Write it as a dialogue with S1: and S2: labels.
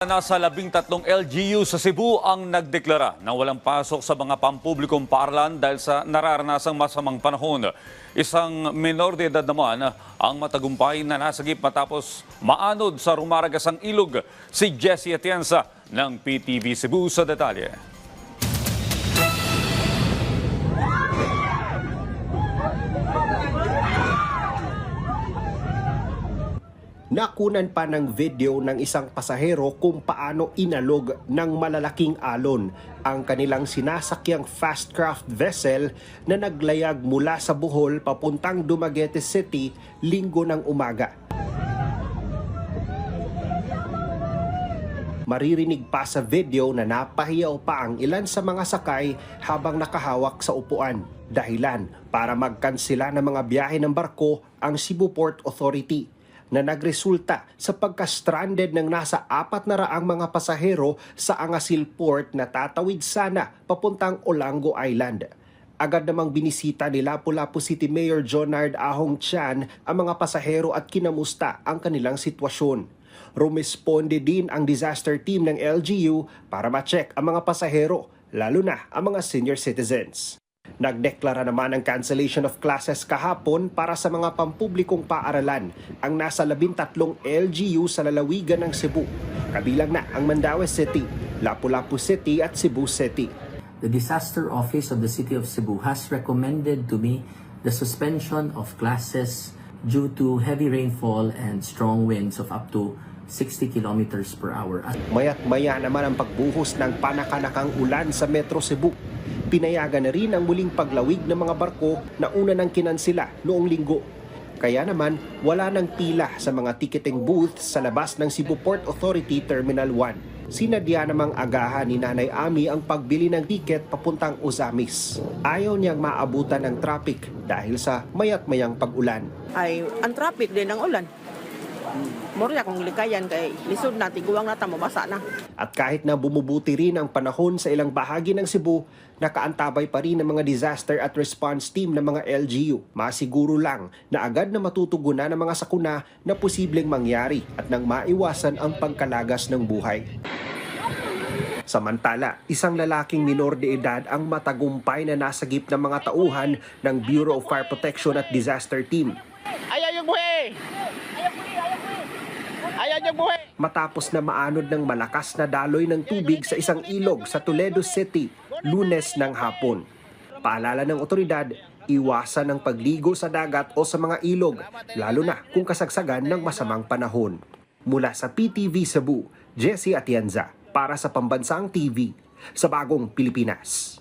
S1: Nasa labing tatlong LGU sa Cebu ang nagdeklara na walang pasok sa mga pampublikong paaralan dahil sa nararanasang masamang panahon. Isang minor de edad naman ang matagumpay na nasagip matapos maanod sa rumaragasang ilog. Si Jessie Atienza ng PTV Cebu sa detalye.
S2: Nakunan pa ng video ng isang pasahero kung paano inalog ng malalaking alon ang kanilang sinasakyang fast craft vessel na naglayag mula sa Bohol papuntang Dumaguete City linggo ng umaga. Maririnig pa sa video na napahiyaw pa ang ilan sa mga sakay habang nakahawak sa upuan. Dahilan para magkansela ng mga biyahe ng barko ang Cebu Port Authority na nagresulta sa pagka-stranded ng nasa apat na raang mga pasahero sa Angasil Port na tatawid sana papuntang Olango Island. Agad namang binisita ni Lapu-Lapu City Mayor Jonard Ahong Chan ang mga pasahero at kinamusta ang kanilang sitwasyon. Rumesponde din ang disaster team ng LGU para ma-check ang mga pasahero, lalo na ang mga senior citizens. Nagdeklara naman ng cancellation of classes kahapon para sa mga pampublikong paaralan ang nasa 13 LGU sa lalawigan ng Cebu. Kabilang na ang Mandaue City, Lapu-Lapu City at Cebu City.
S3: The Disaster Office of the City of Cebu has recommended to me the suspension of classes due to heavy rainfall and strong winds of up to 60 kilometers per hour. At
S2: Mayat maya naman ang pagbuhos ng panakanakang ulan sa Metro Cebu. Pinayagan na rin ang muling paglawig ng mga barko na una nang kinansila noong linggo. Kaya naman, wala nang pila sa mga ticketing booth sa labas ng Cebu Port Authority Terminal 1. Sinadya namang agahan ni Nanay Ami ang pagbili ng tiket papuntang Ozamis. Ayaw niyang maabutan ng traffic dahil sa mayat-mayang pag-ulan.
S4: ay ang traffic din ang ulan. Moro ya kung likayan kay lisod na tiguang na mabasa na.
S2: At kahit na bumubuti rin ang panahon sa ilang bahagi ng Cebu, nakaantabay pa rin ng mga disaster at response team ng mga LGU. Masiguro lang na agad na matutugunan ng mga sakuna na posibleng mangyari at nang maiwasan ang pagkalagas ng buhay. Samantala, isang lalaking minor de edad ang matagumpay na nasagip ng mga tauhan ng Bureau of Fire Protection at Disaster Team!
S5: Ayaw yung buhay!
S2: Matapos na maanod ng malakas na daloy ng tubig sa isang ilog sa Toledo City lunes ng hapon. Paalala ng otoridad, iwasan ang pagligo sa dagat o sa mga ilog, lalo na kung kasagsagan ng masamang panahon. Mula sa PTV Cebu, Jesse Atienza para sa Pambansang TV sa Bagong Pilipinas.